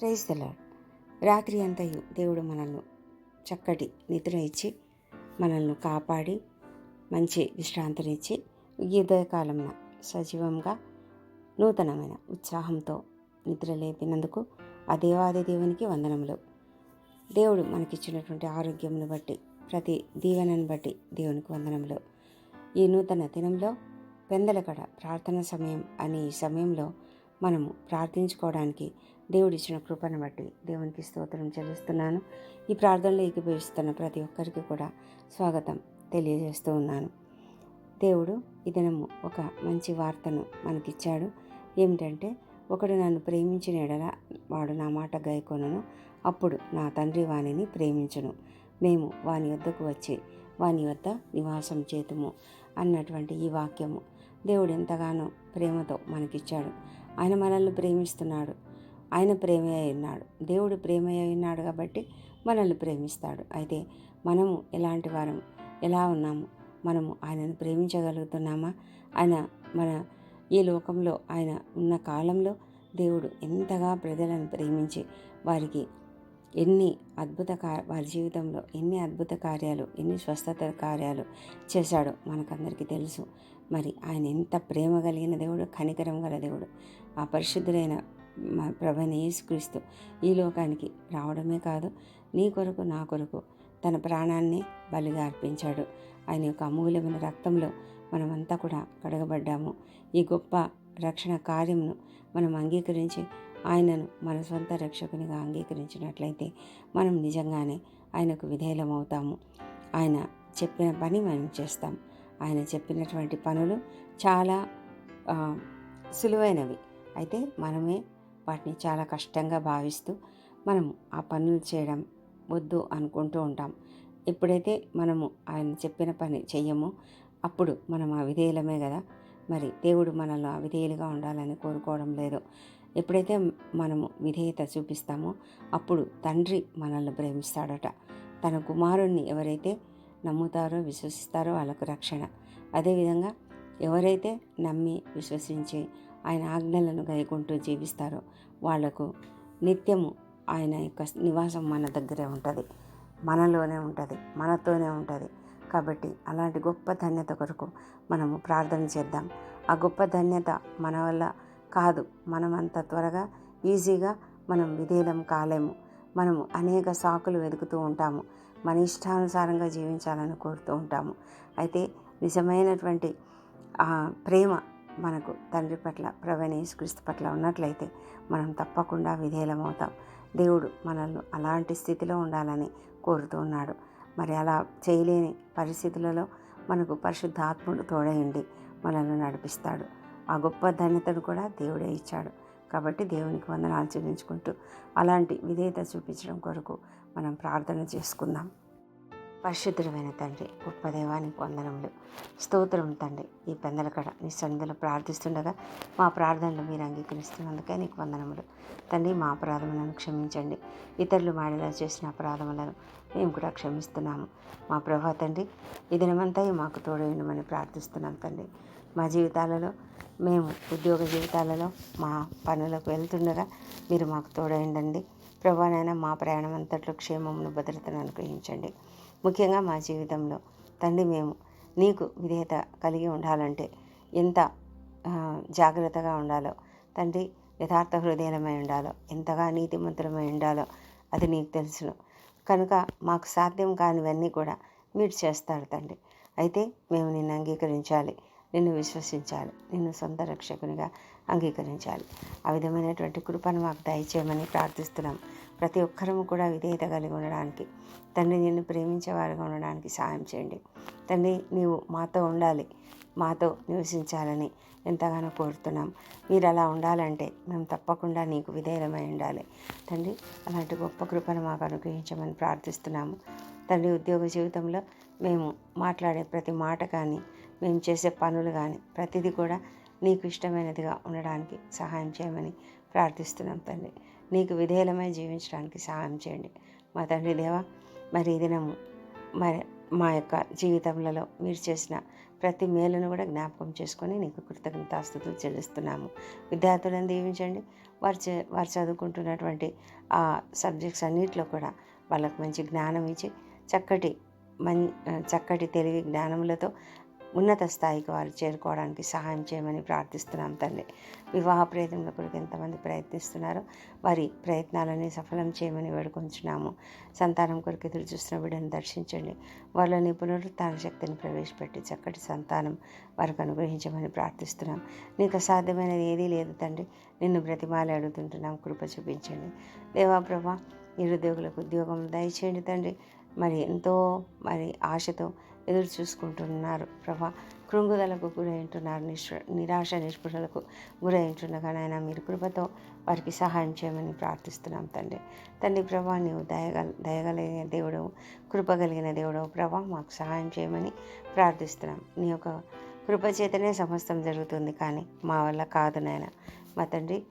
Praise the Lord రాత్రి అంతయు దేవుడు మనల్ని చక్కటి నిద్ర ఇచ్చి మనల్ని కాపాడి మంచి విశ్రాంతినిచ్చి ఈ ఉదయకాలంన సజీవంగా నూతనమైన ఉత్సాహంతో నిద్ర లేపినందుకు ఆ దేవాది దేవునికి వందనములు. దేవుడు మనకిచ్చినటువంటి ఆరోగ్యమును బట్టి ప్రతి దీవెనను బట్టి దేవునికి వందనములు. ఈ నూతన దినంలో పెందలకడ ప్రార్థన సమయం అనే ఈ సమయంలో మనము ప్రార్థించుకోవడానికి దేవుడిచ్చిన కృపను బట్టి దేవునికి స్తోత్రం చెల్లిస్తున్నాను. ఈ ప్రార్థనలో ఏకీభవిస్తున్న ప్రతి ఒక్కరికి కూడా స్వాగతం తెలియజేస్తూ ఉన్నాను. దేవుడు ఈ దినము ఒక మంచి వార్తను మనకిచ్చాడు. ఏమిటంటే ఒకడు నన్ను ప్రేమించిన ఎడల వాడు నా మాట గైకొనను అప్పుడు నా తండ్రి వానిని ప్రేమించును. మేము వాని వద్దకు వచ్చి వాని వద్ద నివాసం చేతుము అన్నటువంటి ఈ వాక్యము దేవుడు ఎంతగానో ప్రేమతో మనకిచ్చాడు. ఆయన మనల్ని ప్రేమిస్తున్నాడు. ఆయన ప్రేమ అయి ఉన్నాడు దేవుడు ప్రేమ అయి ఉన్నాడు కాబట్టి మనల్ని ప్రేమిస్తాడు. అయితే మనము ఎలాంటి వారం ఎలా ఉన్నాము? మనము ఆయనను ప్రేమించగలుగుతున్నామా? ఆయన మన ఈ లోకంలో ఆయన ఉన్న కాలంలో దేవుడు ఎంతగా ప్రజలను ప్రేమించి వారికి ఎన్ని అద్భుత కా వారి జీవితంలో ఎన్ని అద్భుత కార్యాలు ఎన్ని స్వస్థత కార్యాలు చేశాడో మనకందరికీ తెలుసు. మరి ఆయన ఎంత ప్రేమ కలిగిన దేవుడు కనికరం గల దేవుడు. ఆ పరిశుద్ధులైన మా ప్రభని యేసుక్రీస్తు ఈ లోకానికి రావడమే కాదు నీ కొరకు నా కొరకు తన ప్రాణాన్ని బలిగా అర్పించాడు. ఆయన యొక్క అమూల్యమైన రక్తంలో మనమంతా కూడా కడగబడ్డాము. ఈ గొప్ప రక్షణ కార్యమును మనం అంగీకరించి ఆయనను మన సొంత రక్షకునిగా అంగీకరించినట్లయితే మనం నిజంగానే ఆయనకు విధేయులమవుతాము ఆయన చెప్పిన పని మనం చేస్తాం. ఆయన చెప్పినటువంటి పనులు చాలా సులువైనవి. అయితే మనమే వాటిని చాలా కష్టంగా భావిస్తూ మనము ఆ పనులు చేయడం వద్దు అనుకుంటూ ఉంటాం. ఎప్పుడైతే మనము ఆయన చెప్పిన పని చెయ్యమో అప్పుడు మనం అవిధేయులమే కదా. మరి దేవుడు మనల్ని అవిధేయులుగా ఉండాలని కోరుకోవడం లేదు. ఎప్పుడైతే మనము విధేయత చూపిస్తామో అప్పుడు తండ్రి మనల్ని ప్రేమిస్తాడట. తన కుమారుణ్ణి ఎవరైతే నమ్ముతారో విశ్వసిస్తారో వాళ్ళకు రక్షణ. అదేవిధంగా ఎవరైతే నమ్మి విశ్వసించి ఆయన ఆజ్ఞలను గైకుంటూ జీవిస్తారో. వాళ్ళకు నిత్యము ఆయన యొక్క నివాసం మన దగ్గరే ఉంటుంది. మనలోనే ఉంటుంది. మనతోనే ఉంటుంది. కాబట్టి అలాంటి గొప్ప ధన్యత కొరకు మనము ప్రార్థన చేద్దాం. ఆ గొప్ప ధన్యత మన వల్ల కాదు. మనం అంత త్వరగా ఈజీగా మనం విధేయం కాలేము. మనము అనేక సాకులు వెతుకుతూ ఉంటాము. మన ఇష్టానుసారంగా జీవించాలని కోరుతూ ఉంటాము. అయితే నిజమైనటువంటి ఆ ప్రేమ మనకు తండ్రి పట్ల ప్రవణేశ్ క్రీస్తు పట్ల ఉన్నట్లయితే మనం తప్పకుండా విధేయమవుతాం దేవుడు మనల్ని అలాంటి స్థితిలో ఉండాలని కోరుతూ ఉన్నాడు. మరి అలా చేయలేని పరిస్థితులలో మనకు పరిశుద్ధాత్ముడు తోడయండి మనల్ని నడిపిస్తాడు. ఆ గొప్ప ధన్యతను కూడా దేవుడే ఇచ్చాడు. కాబట్టి దేవునికి వందనాలు చెల్లించుకుంటూ అలాంటి విధేయత చూపించడం కొరకు మనం ప్రార్థన చేసుకుందాం. పరిశుద్ధమైన తండ్రి గొప్ప దైవానికి వందనములు. స్తోత్రం తండ్రి ఈ పెందలకడ నీ సన్నిధిలో ప్రార్థిస్తుండగా మా ప్రార్థనలు మీరు అంగీకరిస్తున్నందుకే నీకు వందనములు. తండ్రి మా అపరాధములను క్షమించండి. ఇతరులు మాడేలా చేసిన అపరాధములను మేము కూడా క్షమిస్తున్నాము. మా ప్రభా తండ్రి ఈ దినమంతా మాకు తోడైండమని ప్రార్థిస్తున్నాం తండ్రి. మా జీవితాలలో మేము ఉద్యోగ జీవితాలలో మా పనులకు వెళ్తుండగా మీరు మాకు తోడైండండి ప్రభానైనా మా ప్రయాణం అంతట్లో క్షేమమును భద్రతను అనుగ్రహించండి. ముఖ్యంగా మా జీవితంలో. తండ్రి మేము. నీకు విధేయత కలిగి ఉండాలంటే ఎంత జాగ్రత్తగా ఉండాలో తండ్రి యథార్థ హృదయమై ఉండాలో ఎంతగా నీతిమంతులమై ఉండాలో అది నీకు తెలుసును. కనుక మాకు సాధ్యం కానివన్నీ కూడా మీరు చేస్తారు తండ్రి. అయితే మేము నిన్ను అంగీకరించాలి. నిన్ను విశ్వసించాలి. నిన్ను సొంత రక్షకునిగా అంగీకరించాలి. ఆ విధమైనటువంటి కృపను మాకు దయచేయమని ప్రార్థిస్తున్నాం. ప్రతి ఒక్కరము కూడా విధేయత కలిగి ఉండడానికి తండ్రి నిన్ను ప్రేమించేవారుగా ఉండడానికి సహాయం చేయండి. తండ్రి నీవు మాతో ఉండాలి. మాతో నివసించాలని ఎంతగానో కోరుతున్నాం. మీరు అలా ఉండాలంటే మేము తప్పకుండా నీకు విధేయమై ఉండాలి. తండ్రి అలాంటి గొప్ప కృపను మాకు అనుగ్రహించమని ప్రార్థిస్తున్నాము. తండ్రి ఉద్యోగ జీవితంలో మేము మాట్లాడే ప్రతి మాట కానీ మేము చేసే పనులు కానీ ప్రతిదీ కూడా నీకు ఇష్టమైనదిగా ఉండడానికి సహాయం చేయమని ప్రార్థిస్తున్నాం తండ్రి నీకు విధేయమై జీవించడానికి సహాయం చేయండి. మా తండ్రి దేవా మరి దినము మరి మా యొక్క జీవితంలో మీరు చేసిన ప్రతి మేలును కూడా జ్ఞాపకం చేసుకొని నీకు కృతజ్ఞతాస్తుతులు చెల్లిస్తున్నాము. విద్యార్థులను దీవించండి. వారు చే వారు చదువుకుంటున్నటువంటి ఆ సబ్జెక్ట్స్ అన్నింటిలో కూడా వాళ్ళకు మంచి జ్ఞానం ఇచ్చి చక్కటి మన్ చక్కటి తెలివి జ్ఞానములతో ఉన్నత స్థాయికి వారు చేరుకోవడానికి సహాయం చేయమని ప్రార్థిస్తున్నాం తండ్రి వివాహ ప్రయత్నంలో కొరకు ఎంతమంది ప్రయత్నిస్తున్నారో వారి ప్రయత్నాలని సఫలం చేయమని వేడుకొంచున్నాము. సంతానం కొరకు ఎదురు చూస్తున్న బిడ్డను దర్శించండి. వాళ్ళని పునరుత్న శక్తిని ప్రవేశపెట్టి చక్కటి సంతానం వారికి అనుగ్రహించమని ప్రార్థిస్తున్నాం. నీకు అసాధ్యమైనది ఏదీ లేదు తండ్రి. నిన్ను బ్రతిమాలి అడుగుతుంటున్నాం. కృప చూపించండి. దేవా ప్రభా నిరుద్యోగులకు ఉద్యోగం దయచేయండి తండ్రి. మరి ఎంతో మరి ఆశతో ఎదురు చూసుకుంటున్నారు ప్రభా కృంగుదలకు గురైంటున్నారు ఉంటున్నారు. నిరాశ నిస్పృహలకు గురై నాయన మీరు కృపతో వారికి సహాయం చేయమని ప్రార్థిస్తున్నాం తండ్రి. తండ్రి ప్రభా నీవు దయగల దయగలిగిన దేవుడు కృపగలిగిన దేవుడు ప్రభా మాకు సహాయం చేయమని ప్రార్థిస్తున్నాం. నీ యొక్క కృపచేతనే సమస్తం జరుగుతుంది కానీ మా వల్ల కాదు నాయన. మా తండ్రి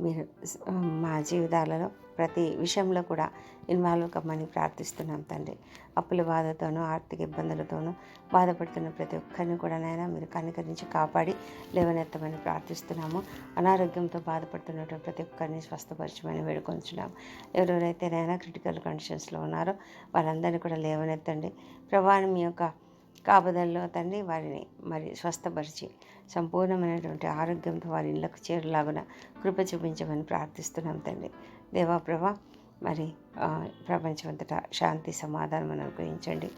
మీరు మా జీవితాలలో ప్రతి విషయంలో కూడా ఇన్వాల్వ్ కమ్మని ప్రార్థిస్తున్నాం తండ్రి. అప్పుల బాధతోనూ ఆర్థిక ఇబ్బందులతోనూ బాధపడుతున్న ప్రతి ఒక్కరిని కూడా నైనా మీరు కనికరించి కాపాడి లేవనెత్తమని ప్రార్థిస్తున్నాము. అనారోగ్యంతో బాధపడుతున్నటువంటి ప్రతి ఒక్కరిని స్వస్థపరచమని వేడుకొంచున్నాము. ఎవరెవరైతే నైనా క్రిటికల్ కండిషన్స్లో ఉన్నారో వాళ్ళందరినీ కూడా లేవనెత్తండి. ప్రభావం మీ యొక్క కాపుదల్లో తండ్రి వారిని మరి స్వస్థపరిచి సంపూర్ణమైనటువంటి ఆరోగ్యంతో వారి ఇళ్ళకు చేరులాగున కృప చూపించమని ప్రార్థిస్తున్నాం తండ్రి. దేవా ప్రభా మరి ప్రపంచమంతటా శాంతి సమాధానం అనుగ్రహించండి.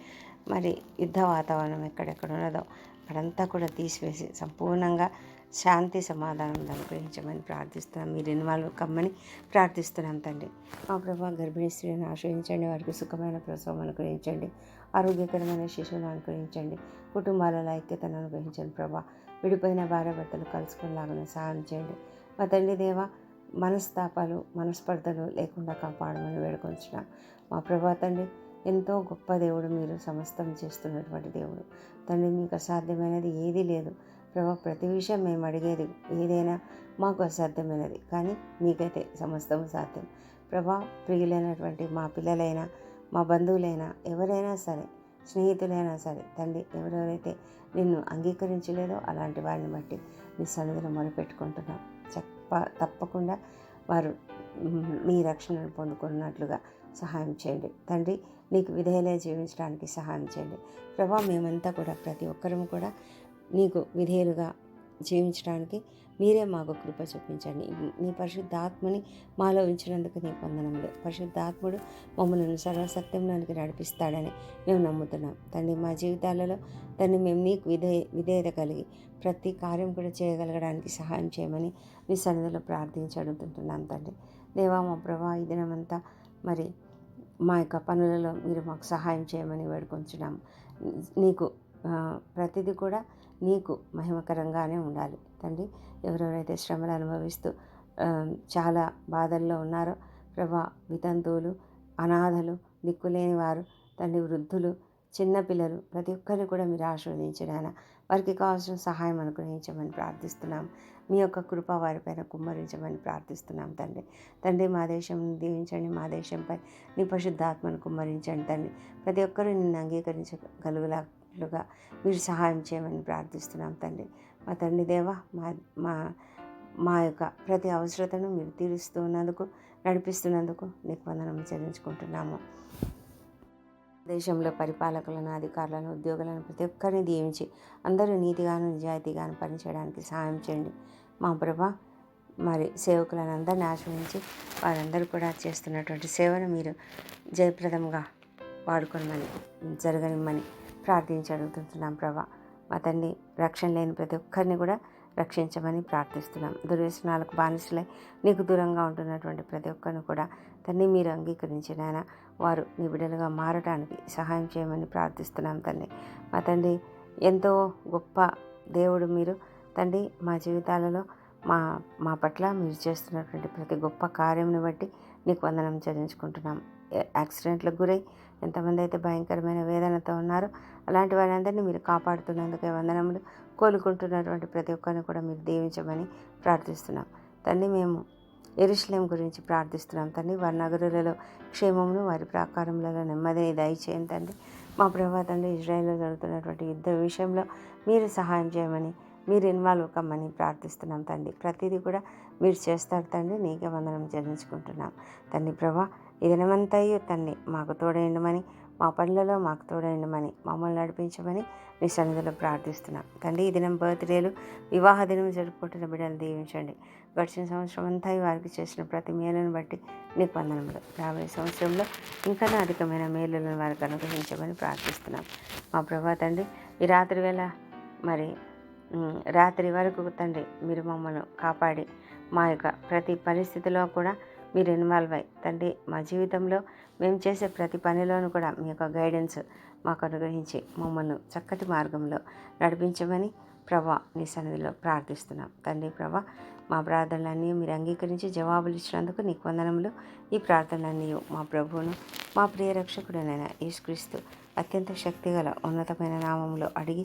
మరి యుద్ధ వాతావరణం ఎక్కడెక్కడ ఉన్నదో అక్కడంతా కూడా తీసివేసి సంపూర్ణంగా శాంతి సమాధానం అనుగ్రహించమని ప్రార్థిస్తున్నాం. మీరు ఇన్వాల్వ్ కమ్మని ప్రార్థిస్తున్నాం తండ్రి. మా ప్రభా గర్భిణీ స్త్రీని ఆశ్రయించండి. వారికి సుఖమైన ప్రసవం అనుగ్రహించండి. ఆరోగ్యకరమైన శిశువును అనుగ్రహించండి. కుటుంబాలలో ఐక్యతను అనుగ్రహించండి ప్రభా. విడిపోయిన భార్య భర్తలు కలుసుకునేలాగా సహాయం చేయండి. మా తండ్రి దేవ మనస్తాపాలు మనస్పర్ధలు లేకుండా కాపాడమని వేడుకొంచున్నాం. మా ప్రభా తండ్రి ఎంతో గొప్ప దేవుడు మీరు సమస్తం చేస్తున్నటువంటి దేవుడు. తండ్రి మీకు అసాధ్యమైనది ఏదీ లేదు. ప్రభా ప్రతి విషయం మేము అడిగేది ఏదైనా మాకు అసాధ్యమైనది. కానీ మీకైతే సమస్తము సాధ్యం. ప్రభా ప్రియులైనటువంటి మా పిల్లలైనా మా బంధువులైనా ఎవరైనా సరే స్నేహితులైనా సరే తండ్రి ఎవరెవరైతే నిన్ను అంగీకరించలేదో అలాంటి వారిని బట్టి నీ సన్నిధిలో మొరపెట్టుకుంటున్నాం. చెప్ప తప్పకుండా వారు మీ రక్షణను పొందుకున్నట్లుగా సహాయం చేయండి. తండ్రి నీకు విధేయులే జీవించడానికి సహాయం చేయండి. ప్రభా మేమంతా కూడా ప్రతి ఒక్కరము కూడా నీకు విధేయులుగా జీవించడానికి మీరే మాకు కృప చూపించండి. మీ పరిశుద్ధాత్మని మాలో ఉంచినందుకు నీ వందనములు. పరిశుద్ధాత్ముడు మమ్మల్ని సర్వసత్యంలోనికి నడిపిస్తాడని మేము నమ్ముతున్నాం. తండ్రి మా జీవితాలలో తండ్రి మేము నీకు విధేయ విధేయత కలిగి ప్రతి కార్యం కూడా చేయగలగడానికి సహాయం చేయమని మీ సన్నిధిలో ప్రార్థించి అడుగుతుంటున్నాం తండ్రి. దేవా మా ప్రభా ఈ దినమంతా మరి మా యొక్క పనులలో మీరు మాకు సహాయం చేయమని వేడుకొంచున్నాము నీకు ప్రతిదీ కూడా నీకు మహిమకరంగానే ఉండాలి. తండ్రి ఎవరెవరైతే శ్రమలు అనుభవిస్తూ చాలా బాధల్లో ఉన్నారో ప్రభా వితంతువులు అనాథలు దిక్కులేని వారు తండ్రి వృద్ధులు చిన్నపిల్లలు ప్రతి ఒక్కరిని కూడా మీరు ఆశీర్వదించడాన వారికి కావాల్సిన సహాయం అనుగ్రహించమని ప్రార్థిస్తున్నాం. మీ యొక్క కృప వారిపైన కుమ్మరించమని ప్రార్థిస్తున్నాం తండ్రి. తండ్రి మా దేశం దీవించండి మా దేశంపై నీ పరిశుద్ధాత్మను కుమ్మరించండి తండ్రి. ప్రతి ఒక్కరూ నిన్ను చేసేటట్లుగా మీరు సహాయం చేయమని ప్రార్థిస్తున్నాం తండ్రి మా తండ్రి దేవా మా మా మా యొక్క ప్రతి అవసరతను మీరు తీరుస్తున్నందుకు నడిపిస్తున్నందుకు నీకు వందనం చెల్లించుకుంటున్నాము. దేశంలో పరిపాలకులను అధికారులను ఉద్యోగులను ప్రతి ఒక్కరిని దీవించి అందరూ నీతిగాను నిజాయితీగాను పనిచేయడానికి సహాయం చేయండి. మా ప్రభా మరి సేవకులను అందరిని ఆశ్రయించి వారందరూ కూడా చేస్తున్నటువంటి సేవను మీరు జయప్రదంగా వాడుకోమని జరగనిమ్మని ప్రార్థించి అడుగుతున్నాం ప్రభా. మా తండ్రి రక్షణ లేని ప్రతి ఒక్కరిని కూడా రక్షించమని ప్రార్థిస్తున్నాం. దుర్వ్యసనాలకు బానిసలై నీకు దూరంగా ఉంటున్నటువంటి ప్రతి ఒక్కరిని కూడా తన్ని మీరు అంగీకరించి వారు నీ బిడ్డలుగా మారడానికి సహాయం చేయమని ప్రార్థిస్తున్నాం తండ్రి మా తండ్రి ఎంతో గొప్ప దేవుడు మీరు. తండ్రి మా జీవితాలలో మా మా పట్ల మీరు చేస్తున్నటువంటి ప్రతి గొప్ప కార్యంని బట్టి నీకు వందనం చెల్లించుకుంటున్నాం. యాక్సిడెంట్లకు గురై ఎంతమంది అయితే భయంకరమైన వేదనతో ఉన్నారో అలాంటి వారందరినీ మీరు కాపాడుతున్నందుకే వందనములు. కోలుకుంటున్నటువంటి ప్రతి ఒక్కరిని కూడా మీరు దీవించమని ప్రార్థిస్తున్నాం. తండ్రి మేము ఎరుశ్లేం గురించి ప్రార్థిస్తున్నాం తండ్రి. వారి నగరులలో క్షేమమును వారి ప్రాకారములలో నెమ్మదిని దయచేయండి తండ్రి. మా ప్రభా తండ్రి ఇజ్రాయెల్లో జరుగుతున్నటువంటి యుద్ధ విషయంలో మీరు సహాయం చేయమని మీరు ఇన్వాల్వ్ కమ్మని ప్రార్థిస్తున్నాం తండ్రి. ప్రతిదీ కూడా మీరు చేస్తారు తండ్రి. నీకే వందనం చెల్లించుకుంటున్నాం. తండ్రి ప్రభా ఈ తండ్రి మాకు తోడేయండమని మా పనులలో మాకు తోడేయండమని మమ్మల్ని నడిపించమని మీ సన్నిధిలో ప్రార్థిస్తున్నాం. తండ్రి ఈ దినం బర్త్డేలు వివాహ దినం జరుపుకుంటున్న బిడ్డలు దీవించండి. గడిచిన సంవత్సరం అంతా వారికి చేసిన ప్రతి మేలును బట్టి నీకు వందనములు. రాబోయే సంవత్సరంలో ఇంకా అధికమైన మేలులను వారికి అనుగ్రహించమని ప్రార్థిస్తున్నాం. మా ప్రభా తండ్రి ఈ రాత్రి వేళ మరి రాత్రి వరకు తండ్రి మీరు మమ్మల్ని కాపాడి మా యొక్క ప్రతి పరిస్థితిలో కూడా మీరు ఇన్వాల్వ్ అయ్యి తండ్రి మా జీవితంలో మేము చేసే ప్రతి పనిలోనూ కూడా మీ యొక్క గైడెన్స్ మాకు అనుగ్రహించి మమ్మల్ని చక్కటి మార్గంలో నడిపించమని ప్రభా నీ సన్నిధిలో ప్రార్థిస్తున్నాం. తండ్రి ప్రభా మా ప్రార్థనలన్నీ మీరు అంగీకరించి జవాబులు ఇచ్చినందుకు నీకు వందనములు. ఈ ప్రార్థనలన్నీ మా ప్రభువును మా ప్రియ రక్షకుడనైన యేసుక్రీస్తు అత్యంత శక్తిగల ఉన్నతమైన నామంలో అడిగి